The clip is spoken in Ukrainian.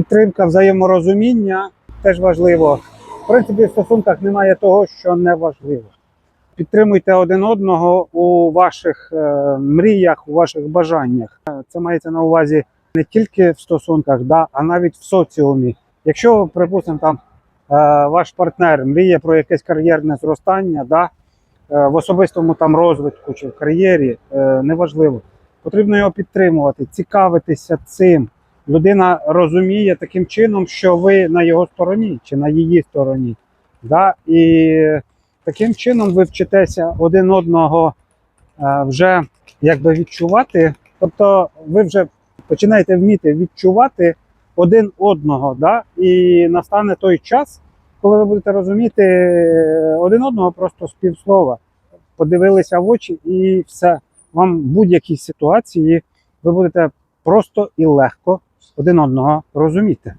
підтримка, взаєморозуміння теж важливо. В принципі, в стосунках немає того, що не важливо. Підтримуйте один одного у ваших е, мріях, у ваших бажаннях. Е, Це мається на увазі не тільки в стосунках, да, а навіть в соціумі. Якщо, припустимо, там е, ваш партнер мріє про якесь кар'єрне зростання, да, в особистому там розвитку чи в кар'єрі, неважливо. Потрібно його підтримувати, цікавитися цим. Людина розуміє таким чином, що ви на його стороні чи на її стороні. Да? І таким чином ви вчитеся один одного е, вже якби відчувати. Тобто ви вже починаєте вміти відчувати один одного. Да? І настане той час, коли ви будете розуміти один одного просто з півслова. Подивилися в очі і все. Вам в будь-якій ситуації ви будете просто і легко один одного розуміти.